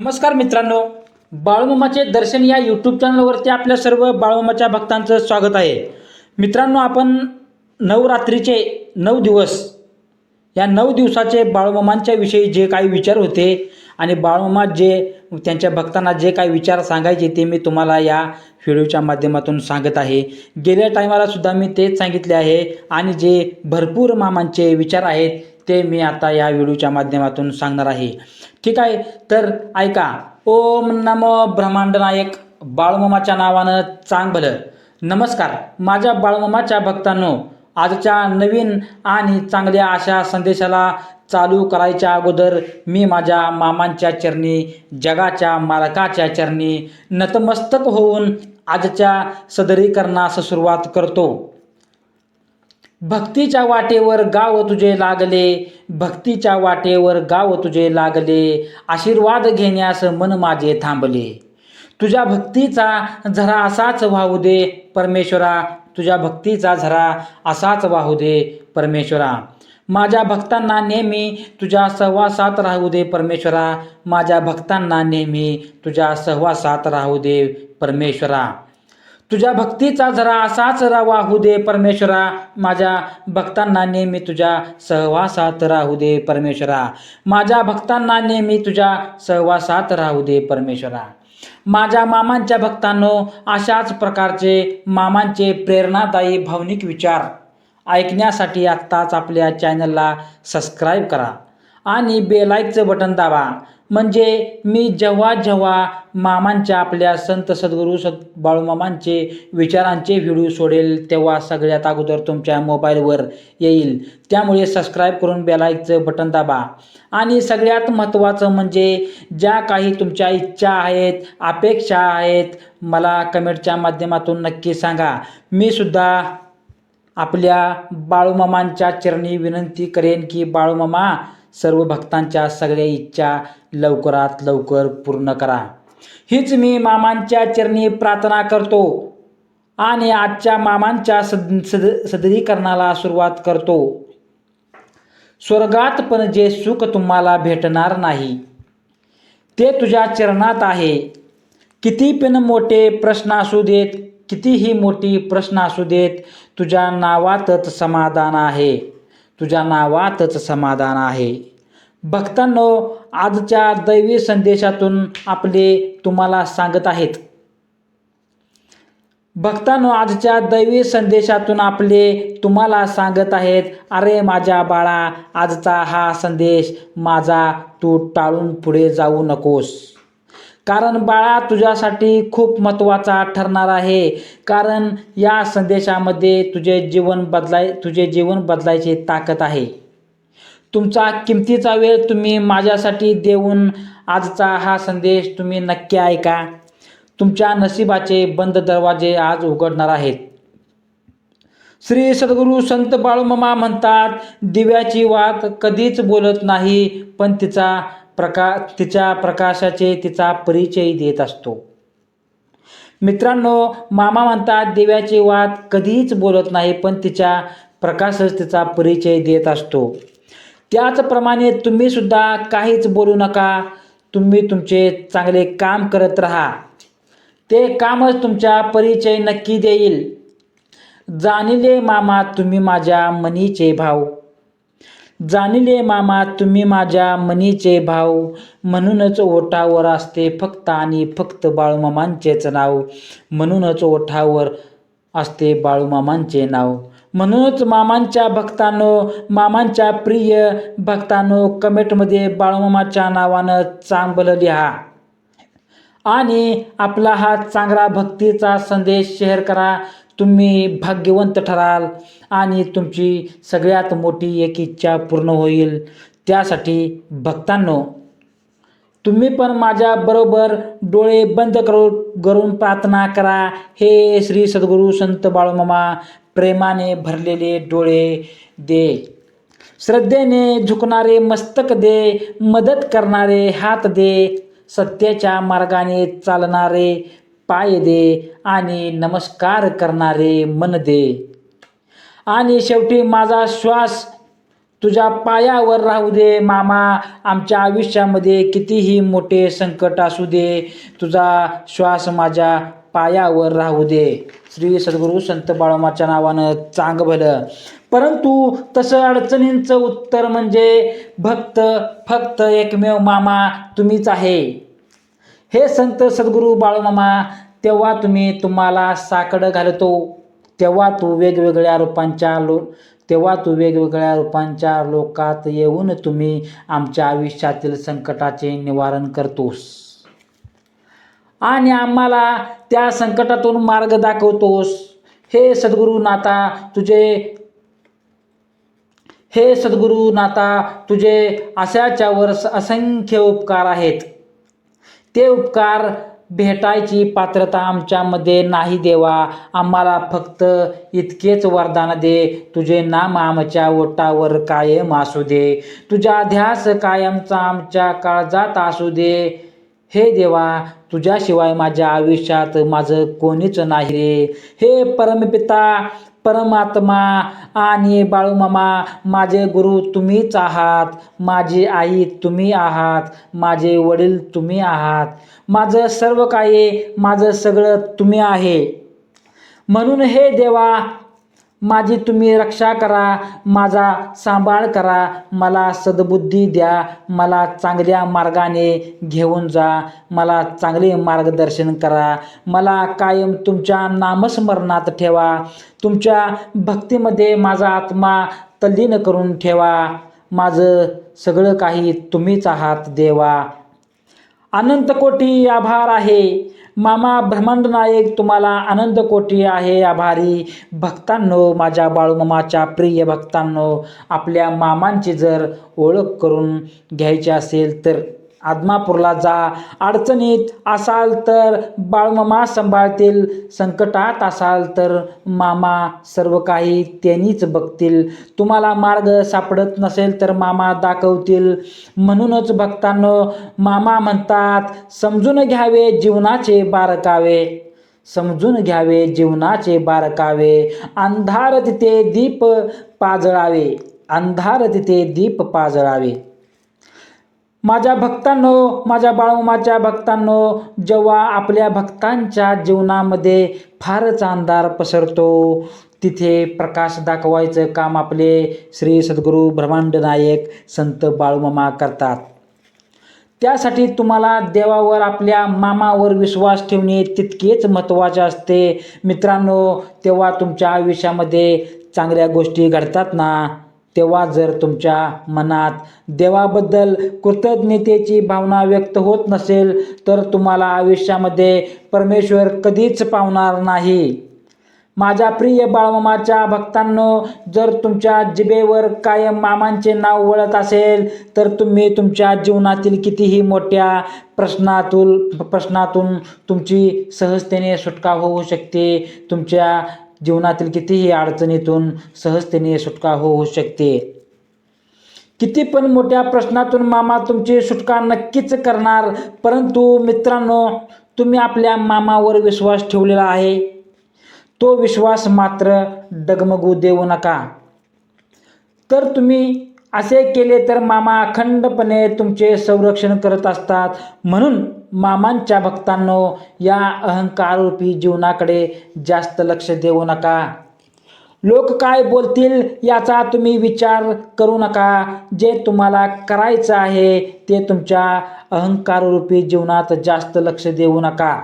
नमस्कार मित्रांनो बाळूमामाचे दर्शन या यूट्यूब चॅनलवरती आपल्या सर्व बाळूमामाच्या भक्तांचं स्वागत आहे. मित्रांनो आपण नवरात्रीचे नऊ दिवस या नऊ दिवसाचे बाळूमामांच्या विषयी जे काही विचार होते आणि बाळूमामा जे त्यांच्या भक्तांना जे काही विचार सांगायचे ते मी तुम्हाला या व्हिडिओच्या माध्यमातून सांगत आहे. गेल्या टायमाला सुद्धा मी तेच सांगितले आहे आणि जे भरपूर मामांचे विचार आहेत ते मी आता या व्हिडिओच्या माध्यमातून सांगणार आहे. ठीक आहे तर ऐका ओम नमो ब्रह्मांड नायक बाळमामाच्या नावानं चांग भलं नमस्कार माझ्या बाळमामाच्या भक्तांनो आजच्या नवीन आणि चांगल्या अशा संदेशाला चालू करायच्या अगोदर मी माझ्या मामांच्या चरणी जगाच्या मालकाच्या चरणी नतमस्तक होऊन आजच्या सदरीकरणास सुरुवात करतो. भक्तीच्या वाटेवर गाव तुझे लागले भक्तीच्या वाटेवर गाव तुझे लागले आशीर्वाद घेण्यास मन माझे थांबले. तुझ्या भक्तीचा झरा असाच वाहू दे परमेश्वरा. तुझ्या भक्तीचा झरा असाच वाहू दे परमेश्वरा. माझ्या भक्तांना नेहमी तुझ्या सहवासात राहू दे परमेश्वरा. माझ्या भक्तांना नेहमी तुझ्या सहवासात राहू दे परमेश्वरा. तुझ्या भक्तीचा जरा असाच राहू दे परमेश्वरा. माझ्या भक्तांना नेहमी तुझ्या सहवासात राहू दे परमेश्वरा. माझ्या भक्तांना नेहमी तुझ्या सहवासात राहू दे परमेश्वरा. माझ्या मामांच्या भक्तांनो अशाच प्रकारचे मामांचे प्रेरणादायी भावनिक विचार ऐकण्यासाठी आत्ताच आपल्या चॅनलला सबस्क्राईब करा आणि बेलाईकचं बटन दाबा. म्हणजे मी जेव्हा जेव्हा मामांच्या आपल्या संत सद्गुरू सद बाळूमामांचे विचारांचे व्हिडिओ सोडेल तेव्हा सगळ्यात अगोदर तुमच्या मोबाईलवर येईल. त्यामुळे सबस्क्राईब करून बेलाईकचं बटन दाबा. आणि सगळ्यात महत्त्वाचं म्हणजे ज्या काही तुमच्या इच्छा आहेत अपेक्षा आहेत मला कमेंटच्या माध्यमातून नक्की सांगा. मी सुद्धा आपल्या बाळूमामांच्या चरणी विनंती करेन की बाळूमामा सर्व भक्तांच्या सगळ्या इच्छा लवकरात लवकर पूर्ण करा. हीच मी मामांच्या चरणी प्रार्थना करतो आणि आजच्या मामांच्या सद सद सदरीकरणाला सुरुवात करतो. स्वर्गात पण जे सुख तुम्हाला भेटणार नाही ते तुझ्या चरणात आहे. किती पण मोठे प्रश्न असू देत कितीही मोठी प्रश्न असू देत तुझ्या नावातच समाधान आहे. तुझ्या नावातच समाधान आहे. भक्तांनो आजच्या दैवी संदेशातून आपले तुम्हाला सांगत आहेत. भक्तांनो आजच्या दैवी संदेशातून आपले तुम्हाला सांगत आहेत अरे माझ्या बाळा आजचा हा संदेश माझा तू टाळून पुढे जाऊ नकोस. कारण बाळा तुझ्यासाठी खूप महत्त्वाचा ठरणार आहे. कारण या संदेशामध्ये तुझे जीवन बदलाय तुझे जीवन बदलायची ताकद आहे. तुमचा किमतीचा वेळ तुम्ही माझ्यासाठी देऊन आजचा हा संदेश तुम्ही नक्की ऐका. तुमच्या नशिबाचे बंद दरवाजे आज उघडणार आहेत. श्री सद्गुरू संत बाळूमामा म्हणतात दिव्याची वात कधीच बोलत नाही पण तिचा प्रका तिच्या प्रकाशाचे तिचा परिचय देत असतो. मित्रांनो मामा म्हणतात दिव्याची वाद कधीच बोलत नाही पण तिच्या प्रकाशच तिचा परिचय देत असतो. त्याचप्रमाणे तुम्हीसुद्धा काहीच बोलू नका. तुम्ही तुमचे चांगले काम करत राहा. ते कामच तुमच्या परिचय नक्की देईल. जाणिले मामा तुम्ही माझ्या मनीचे भाव जाणिले मामा तुम्ही माझ्या मनीचे भाव म्हणूनच ओठावर असते फक्त आणि फक्त बाळूमामांचेच नाव. म्हणूनच ओठावर असते बाळूमामांचे नाव. म्हणूनच मामांच्या भक्तांनो मामांच्या प्रिय भक्तांनो कमेंटमध्ये बाळूमामाच्या नावानं चांगलं लिहा. आणि आपला हा चांगला भक्तीचा संदेश शेअर करा. तुम्ही भाग्यवंत ठराल आणि तुमची सगळ्यात मोठी एक इच्छा पूर्ण होईल. त्यासाठी भक्तांनो तुम्ही पण माझ्याबरोबर डोळे बंद करू करून प्रार्थना करा. हे श्री सद्गुरू संत बाळूमामा प्रेमाने भरलेले डोळे दे. श्रद्धेने झुकणारे मस्तक दे मदत करणारे हात दे. सत्याच्या मार्गाने चालणारे पाय दे आणि नमस्कार करणारे मन दे. आणि शेवटी माझा श्वास तुझ्या पायावर राहू दे मामा. आमच्या आयुष्यामध्ये कितीही मोठे संकट असू दे तुझा श्वास माझ्या पायावर राहू दे. श्री सद्गुरू संत बाळमाच्या नावानं चांग भलं. परंतु तसं अडचणींचं उत्तर म्हणजे भक्त फक्त एकमेव मामा तुम्हीच आहे. हे संत सद्गुरू बाळूमामा तेव्हा तुम्ही तुम्हाला साकडं घालतो. तेव्हा तू वेगवेगळ्या रूपांच्या लो तेव्हा तू वेगवेगळ्या रूपांच्या लोकात येऊन तुम्ही आमच्या आयुष्यातील संकटाचे निवारण करतोस. आणि आम्हाला त्या संकटातून मार्ग दाखवतोस. हे सद्गुरू नाता तुझे हे सद्गुरू नाता तुझे अशाच्यावर असंख्य उपकार आहेत. ते उपकार भेटायची पात्रता आमच्यामध्ये नाही देवा. आम्हाला फक्त इतकेच वरदान दे. तुझे नाम आमच्या ओटावर कायम असू दे. तुझा ध्यास कायमचा आमच्या काळजात असू दे. हे देवा तुझ्याशिवाय माझ्या आयुष्यात माझं कोणीच नाही रे. हे परमपिता परमात्मा आणि बाळूमामा माझे गुरु तुम्हीच आहात. माझी आई तुम्ही आहात. माझे वडील तुम्ही आहात. माझं सर्व काही माझं सगळं तुम्ही आहे. म्हणून हे देवा माझी तुम्ही रक्षा करा माझा सांभाळ करा मला सद्बुद्धी द्या मला चांगल्या मार्गाने घेऊन जा मला चांगले मार्गदर्शन करा मला कायम तुमच्या नामस्मरणात ठेवा तुमच्या भक्तीमध्ये माझा आत्मा तल्लीन करून ठेवा माझं सगळं काही तुम्हीच आहात देवा. अनंत कोटी आभार आहे. मामा ब्रह्मांड नायक तुम्हाला अनंत कोटी आहे आभारी. भक्तांनो माझ्या बाळूमामाच्या प्रिय भक्तांनो आपल्या मामांची जर ओळख करून घ्यायची असेल तर आदमापूरला जा. अडचणीत असाल तर बाळमामा सांभाळतील. संकटात असाल तर मामा सर्व काही त्यांनीच बघतील. तुम्हाला मार्ग सापडत नसेल तर मामा दाखवतील. म्हणूनच भक्तांनो मामा म्हणतात समजून घ्यावे जीवनाचे बारकावे. समजून घ्यावे जीवनाचे बारकावे. अंधार तिथे दीप पाजळावे. अंधार तिथे दीप पाजळावे. माझ्या भक्तांनो माझ्या बाळमामाच्या भक्तांनो जेव्हा आपल्या भक्तांच्या जीवनामध्ये फारच अंधार पसरतो तिथे प्रकाश दाखवायचं काम आपले श्री सद्गुरू ब्रह्मांड नायक संत बाळूमामा करतात. त्यासाठी तुम्हाला देवावर आपल्या मामावर विश्वास ठेवणे तितकेच महत्त्वाचे असते. मित्रांनो तेव्हा तुमच्या आयुष्यामध्ये चांगल्या गोष्टी घडतात ना? तेव्हा जर तुमच्या मनात देवाबद्दल कृतज्ञतेची भावना व्यक्त होत नसेल तर तुम्हाला आयुष्यामध्ये परमेश्वर कधीच पावणार नाही. माझ्या प्रिय बाळमामाच्या भक्तांनो जर तुमच्या जिभेवर कायम मामांचे नाव वळत असेल तर तुम्ही तुमच्या जीवनातील कितीही मोठ्या प्रश्नातून प्रश्नातून तुमची सहजतेने सुटका होऊ शकते. तुमच्या जीवनातील कितीही अडचणीतून सहजतेने सुटका होऊ शकते. किती पण मोठ्या प्रश्नातून मामा तुमची सुटका नक्कीच करणार परंतु मित्रांनो तुम्ही आपल्या मामावर विश्वास ठेवलेला आहे. तो विश्वास मात्र डगमगू देऊ नका. तर तुम्ही असे केले तर मामा अखंडपणे तुमचे संरक्षण करत असतात. म्हणून मामांच्या भक्तांनो या अहंकाररूपी जीवनाकडे जास्त लक्ष देऊ नका. लोक काय बोलतील याचा तुम्ही विचार करू नका. जे तुम्हाला करायचं आहे ते तुमच्या अहंकाररूपी जीवनात जास्त लक्ष देऊ नका.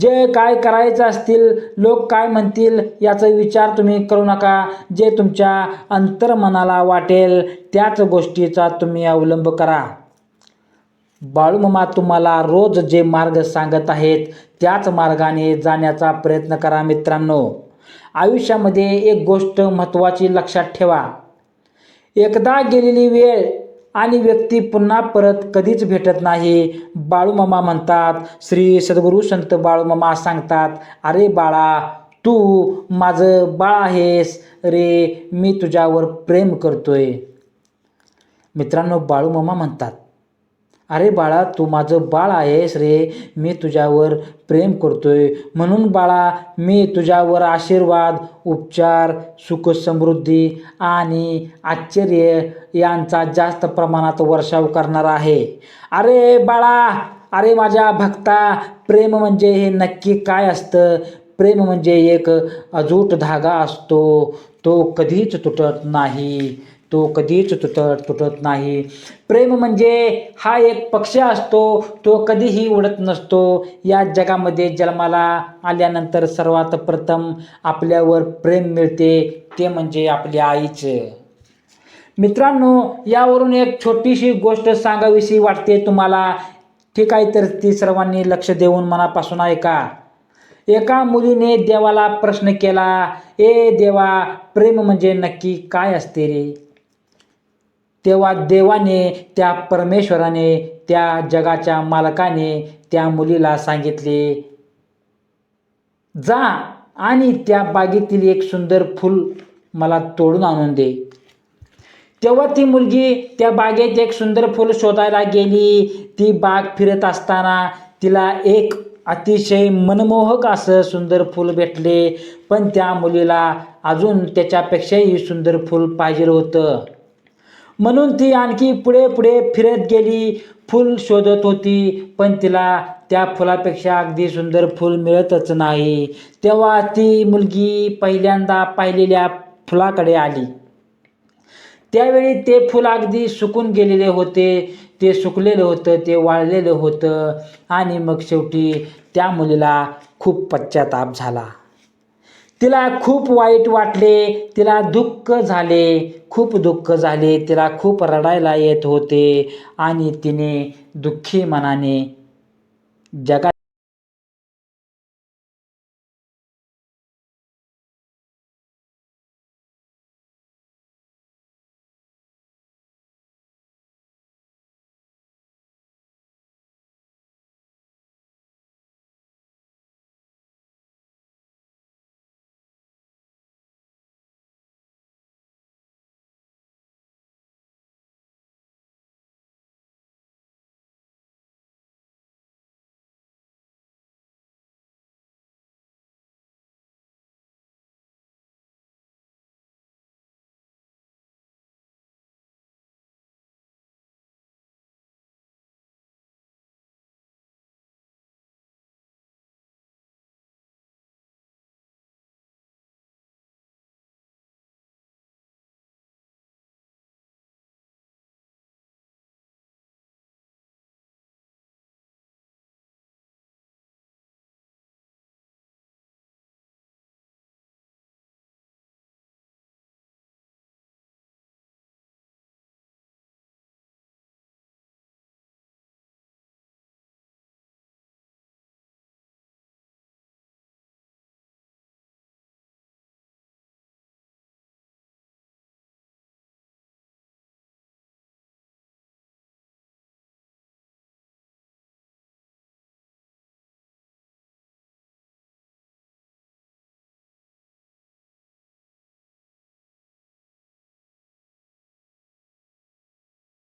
जे काय करायचं असतील लोक काय म्हणतील याचा विचार तुम्ही करू नका. जे तुमच्या अंतर्मनाला वाटेल त्याच गोष्टीचा तुम्ही अवलंब करा. बाळूमामा तुम्हाला रोज जे मार्ग सांगत आहेत त्याच मार्गाने जाण्याचा प्रयत्न करा मित्रांनो. आयुष्यामध्ये एक गोष्ट महत्त्वाची लक्षात ठेवा. एकदा गेलेली वेळ आणि व्यक्ती पुन्हा परत कधीच भेटत नाही. बाळूमामा म्हणतात श्री सद्गुरू संत बाळूमामा सांगतात अरे बाळा तू माझं बाळ आहेस. रे मी तुझ्यावर प्रेम करतोय. मित्रांनो बाळूमामा म्हणतात अरे बाळा तू माझं बाळ आहेस रे. मी तुझ्यावर प्रेम करतोय. म्हणून बाळा मी तुझ्यावर आशीर्वाद उपचार सुख समृद्धी आणि आश्चर्य यांचा जास्त प्रमाणात वर्षाव करणार आहे. अरे बाळा अरे माझ्या भक्ता प्रेम म्हणजे हे नक्की काय असतं? प्रेम म्हणजे एक अजूट धागा असतो. तो कधीच तुटत नाही. तो कधीच तुटत तुटत नाही. प्रेम म्हणजे हा एक पक्ष असतो तो कधीही उडत नसतो. या जगामध्ये जन्माला आल्यानंतर सर्वात प्रथम आपल्यावर प्रेम मिळते ते म्हणजे आपल्या आईचं. मित्रांनो यावरून एक छोटीशी गोष्ट सांगावीशी वाटते तुम्हाला. ठीक आहे तर ती सर्वांनी लक्ष देऊन मनापासून ऐका. एका मुलीने देवाला प्रश्न केला ए देवा प्रेम म्हणजे नक्की काय असते रे? तेव्हा देवाने त्या परमेश्वराने त्या जगाच्या मालकाने त्या मुलीला सांगितले जा आणि त्या बागेतील एक सुंदर फूल मला तोडून आणून दे. तेव्हा ती मुलगी त्या बागेत एक सुंदर फूल शोधायला गेली. ती बाग फिरत असताना तिला एक अतिशय मनमोहक असं सुंदर फूल भेटले. पण त्या मुलीला अजून त्याच्यापेक्षाही सुंदर फूल पाहिजे होतं. म्हणून ती आणखी पुढे पुढे फिरत गेली. फूल शोधत होती पण तिला त्या फुलापेक्षा अगदी सुंदर फूल मिळतच नाही. तेव्हा ती मुलगी पहिल्यांदा पाहिलेल्या फुलाकडे आली. त्यावेळी ते फूल अगदी सुकून गेलेले होते. ते सुकलेलं होतं ते वाळलेलं होतं आणि मग शेवटी त्या मुलीला खूप पश्चाताप झाला. तिला खूप वाईट वाटले तिला दुःख झाले. खूप दुःख झाले तिला खूप रडायला येत होते आणि तिने दुःखी मनाने जगा